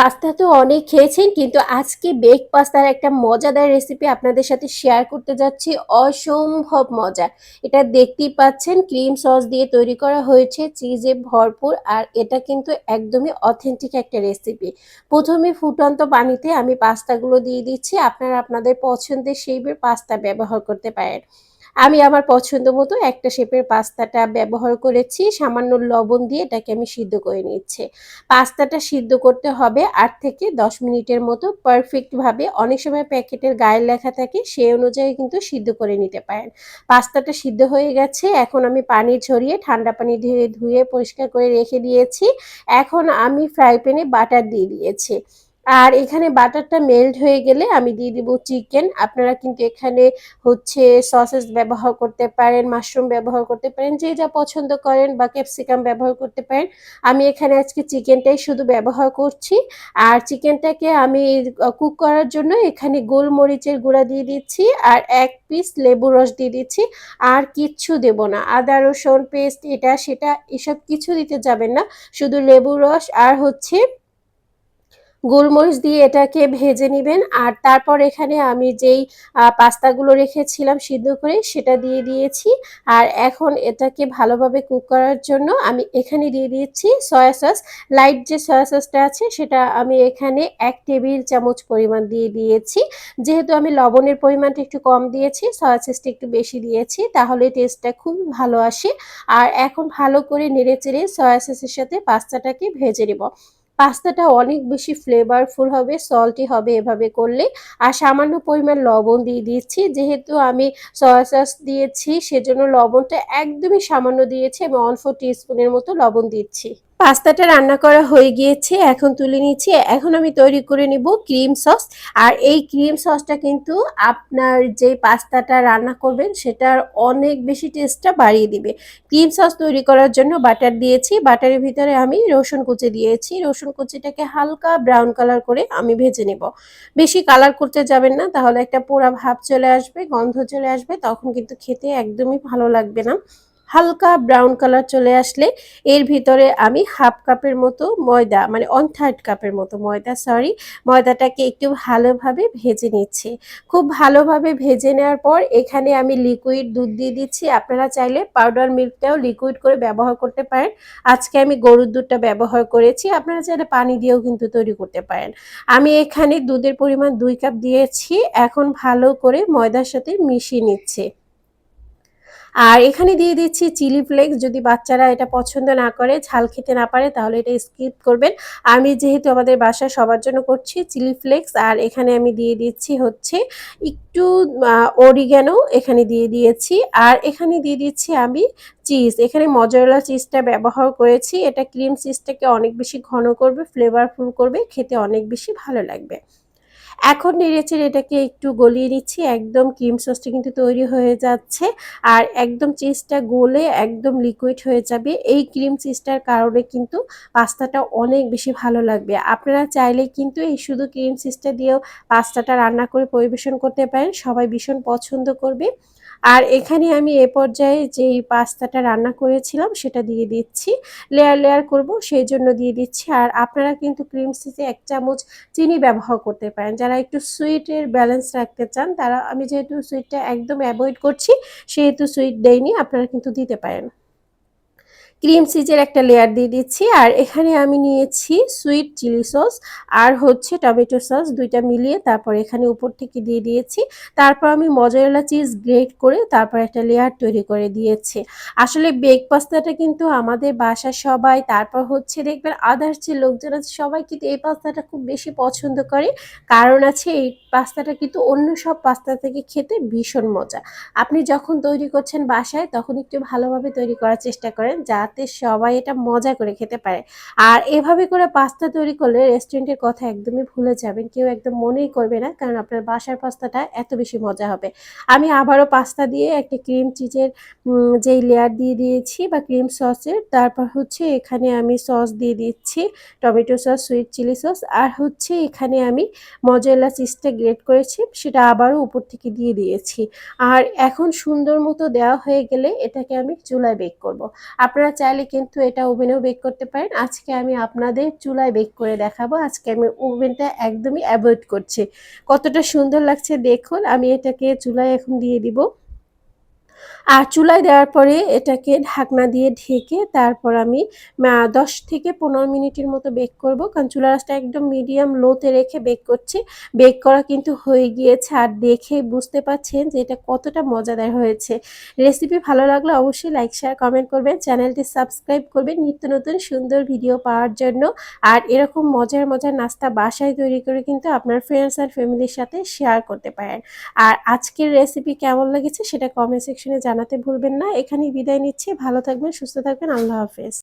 Pasta তো অনেক খেয়েছেন, কিন্তু আজকে বেক পাস্তার একটা মজাদার রেসিপি আপনাদের সাথে শেয়ার করতে যাচ্ছি। অসম্ভব মজা। এটা দেখতেই পাচ্ছেন ক্রিম সস দিয়ে তৈরি করা হয়েছে চিজে ভরপুর, আর এটা কিন্তু একদমই অথেন্টিক একটা রেসিপি প্রথমে ফুটন্ত পানিতে আমি পাস্তাগুলো দিয়ে দিচ্ছি, আপনারা আপনাদের পছন্দের শেপের পাস্তা ব্যবহার করতে পারেন। আমি আমার পছন্দ মতো একটা শেপের পাস্তাটা ব্যবহার করেছি। সামান্য লবণ দিয়ে এটাকে আমি সিদ্ধ করে নিচ্ছি। পাস্তাটা সিদ্ধ করতে হবে আট থেকে দশ মিনিটের মতো পারফেক্টভাবে অনেক সময় প্যাকেটের গায়ে লেখা থাকে সেই অনুযায়ী কিন্তু সিদ্ধ করে নিতে পারেন। পাস্তাটা সিদ্ধ হয়ে গেছে। এখন আমি পানি ঝরিয়ে ঠান্ডা পানি ধুয়ে ধুয়ে পরিষ্কার করে রেখে দিয়েছি। এখন আমি ফ্রাই প্যানে বাটার দিয়ে দিয়েছি। আর এখানে বাটারটা মেল্ট হয়ে গেলে আমি দিয়ে দিব চিকেন আপনারা কিন্তু এখানে হচ্ছে সসেস ব্যবহার করতে পারেন মাশরুম ব্যবহার করতে পারেন, যে যা পছন্দ করেন বা ক্যাপসিকাম ব্যবহার করতে পারেন। আমি এখানে আজকে চিকেনটাই শুধু ব্যবহার করছি। আর চিকেনটাকে আমি কুক করার জন্য এখানে গোলমরিচের গুঁড়া দিয়ে দিচ্ছি আর এক পিস লেবু রস দিয়ে দিচ্ছি। আর কিচ্ছু দেব না। আদা, রসুন, পেস্ট, এটা, সেটা, এসব কিছু দিতে যাবেন না। শুধু লেবু রস আর হচ্ছে গোলমরিচ দিয়ে এটাকে ভেজে নেবেন। আর তারপর এখানে আমি যেই পাস্তাগুলো রেখেছিলাম সিদ্ধ করে সেটা দিয়ে দিয়েছি। আর এখন এটাকে ভালোভাবে কুক করার জন্য আমি এখানে দিয়ে দিয়েছি সয়া সস। লাইট যে সয়া সসটা আছে সেটা আমি এখানে এক টেবিল চামচ পরিমাণ দিয়ে দিয়েছি। যেহেতু আমি লবণের পরিমাণটা একটু কম দিয়েছি, সয়া সসটা একটু বেশি দিয়েছি, তাহলে টেস্টটা খুব ভালো আসে। আর এখন ভালো করে নেড়ে চেড়ে সয়া সসের সাথে পাস্তাটাকে ভেজে নেব। পাস্তাটা অনেক বেশি ফ্লেভারফুল হবে সল্টি হবে এভাবে করলে। আর সামান্য পরিমাণ লবণ দিয়ে দিচ্ছি, যেহেতু আমি সয়া সস দিয়েছি, সেজন্য লবণটা একদমই সামান্য দিয়েছি এবং অল্প টিস্পুনের মতো লবণ দিচ্ছি। পাস্তাটা রান্না করা হয়ে গিয়েছে, এখন তুলে নিচ্ছি। এখন আমি তৈরি করে নিব ক্রিম সস। আর এই ক্রিম সসটা কিন্তু আপনার যে পাস্তাটা রান্না করবেন, সেটার অনেক বেশি টেস্টটা বাড়িয়ে দিবে। ক্রিম সস তৈরি করার জন্য বাটার দিয়েছি। বাটারের ভিতরে আমি রসুন কুচি দিয়েছি। রসুন কুচিটাকে হালকা ব্রাউন কালার করে আমি ভেজে নেব। বেশি কালার করতে যাবেন না, তাহলে একটা পোড়া ভাব চলে আসবে, গন্ধ চলে আসবে, তখন কিন্তু খেতে একদমই ভালো লাগবে না। হালকা ব্রাউন কালার চলে আসলে এর ভিতরে আমি হাফ কাপের মতো ময়দা মানে ওয়ান থার্ড কাপের মতো ময়দা সরি ময়দাটাকে একটু ভালোভাবে ভেজে নিচ্ছি। খুব ভালোভাবে ভেজে নেওয়ার পর এখানে আমি লিকুইড দুধ দিয়ে দিচ্ছি। আপনারা চাইলে পাউডার মিল্কটাও লিকুইড করে ব্যবহার করতে পারেন। আজকে আমি গরুর দুধটা ব্যবহার করেছি। আপনারা চাইলে পানি দিয়েও কিন্তু তৈরি করতে পারেন। আমি এখানে দুধের পরিমাণ দুই কাপ দিয়েছি। এখন ভালো করে ময়দার সাথে মিশিয়ে নিচ্ছে। আর এখানে দিয়ে দিচ্ছি চিলি ফ্লেক্স। যদি বাচ্চারা এটা পছন্দ না করে, ঝাল খেতে না পারে, তাহলে এটা স্কিপ করবেন। আমি যেহেতু আমাদের বাসায় সবার জন্য করছি চিলি ফ্লেক্স, আর এখানে আমি দিয়ে দিচ্ছি হচ্ছে একটু অরিগ্যানো এখানে দিয়ে দিয়েছি। আর এখানে দিয়ে দিচ্ছি আমি চিজ। এখানে মজারেলা চিজটা ব্যবহার করেছি। এটা ক্রিম চিজটাকে অনেক বেশি ঘন করবে ফ্লেভারফুল করবে, খেতে অনেক বেশি ভালো লাগবে। এখন নেড়েচেড়ে এটাকে একটু গলিয়ে নিচ্ছি, একদম ক্রিম সসটা কিন্তু তৈরি হয়ে যাচ্ছে আর একদম চিজটা গলে একদম লিকুইড হয়ে যাবে। এই ক্রিম চিজটার কারণে কিন্তু পাস্তাটা অনেক বেশি ভালো লাগবে। আপনারা চাইলে কিন্তু এই শুধু ক্রিম চিজটা দিয়েও পাস্তাটা রান্না করে পরিবেশন করতে পারেন। সবাই ভীষণ পছন্দ করবে। আর এখানে আমি এ পর্যায়ে যেই পাস্তাটা রান্না করেছিলাম সেটা দিয়ে দিচ্ছি। লেয়ার লেয়ার করব, সেই জন্য দিয়ে দিচ্ছি। আর আপনারা কিন্তু ক্রিম সিজে এক চামচ চিনি ব্যবহার করতে পারেন। যারা একটু সুইটের ব্যালেন্স রাখতে চান, তারা আমি যেহেতু সুইটটা একদম অ্যাভয়েড করছি, সেহেতু সুইট দেয়নি আপনারা কিন্তু দিতে পারেন। ক্রিম চিজের একটা লেয়ার দিয়ে দিচ্ছি, আর এখানে আমি নিয়েছি সুইট চিলি সস আর হচ্ছে টমেটো সস দুইটা মিলিয়ে তারপর এখানে উপর থেকে দিয়ে দিয়েছি। তারপর আমি মজারেলা চিজ গ্রেট করে তারপর একটা লেয়ার তৈরি করে দিয়েছি। আসলে বেক পাস্তাটা কিন্তু আমাদের বাসার সবাই, তারপর হচ্ছে দেখবেন আদার্স যে লোকজন আছে সবাই কিন্তু এই পাস্তাটা খুব বেশি পছন্দ করে। কারণ আছে এই পাস্তাটা কিন্তু অন্য সব পাস্তা থেকে খেতে ভীষণ মজা। আপনি যখন তৈরি করছেন বাসায়, তখন একটু ভালোভাবে তৈরি করার চেষ্টা করেন, যা যাতে সবাই এটা মজা করে খেতে পারে। আর এভাবে করে পাস্তা তৈরি করলে রেস্টুরেন্টের কথা একদমই ভুলে যাবেন। কেউ একদম মনেই করবে না, কারণ আপনার বাসার পাস্তাটা এত বেশি মজা হবে। আমি আবারও পাস্তা দিয়ে একটা ক্রিম চিজের যেই লেয়ার দিয়ে দিয়েছি বা ক্রিম সসের, তারপর হচ্ছে এখানে আমি সস দিয়ে দিচ্ছি, tomato sauce sweet chilli sauce আর হচ্ছে এখানে আমি মজেলা চিজটা গ্রেট করেছি, সেটা আবারও উপর থেকে দিয়ে দিয়েছি। আর এখন সুন্দর মতো দেওয়া হয়ে গেলে এটাকে আমি চুলায় বেক করব। আপনারা চাইলে কিন্তু এটা ওভেনেও বেক করতে পারেন। আজকে আমি আপনাদের চুলায় বেক করে দেখাবো। আজকে আমি ওভেনটা একদমই অ্যাভয়েড করছি। কতটা সুন্দর লাগছে দেখুন। আমি এটাকে চুলায় এখন দিয়ে দিব। আর চুলায় দেওয়ার পরে এটাকে ঢাকনা দিয়ে ঢেকে তারপর আমি দশ থেকে পনেরো মিনিটের মতো বেক করব। কারণ চুলা রাসটা একদম মিডিয়াম লোতে রেখে বেক করছি। বেক করা কিন্তু হয়ে গিয়েছে আর দেখে বুঝতে পাচ্ছেন যে এটা কতটা মজাদার হয়েছে। রেসিপি ভালো লাগলে অবশ্যই লাইক শেয়ার কমেন্ট করবেন। চ্যানেলটি সাবস্ক্রাইব করবেন নিত্য নতুন সুন্দর ভিডিও পাওয়ার জন্য। আর এরকম মজার মজার নাস্তা বাসায় তৈরি করে কিন্তু আপনার ফ্রেন্ডস আর ফ্যামিলির সাথে শেয়ার করতে পারেন। আর আজকের রেসিপি কেমন লেগেছে সেটা কমেন্ট সেকশনে জানাতে ভুলবেন না। এখানেই বিদায় নিচ্ছি। ভালো থাকবেন সুস্থ থাকবেন। আল্লাহ হাফেজ।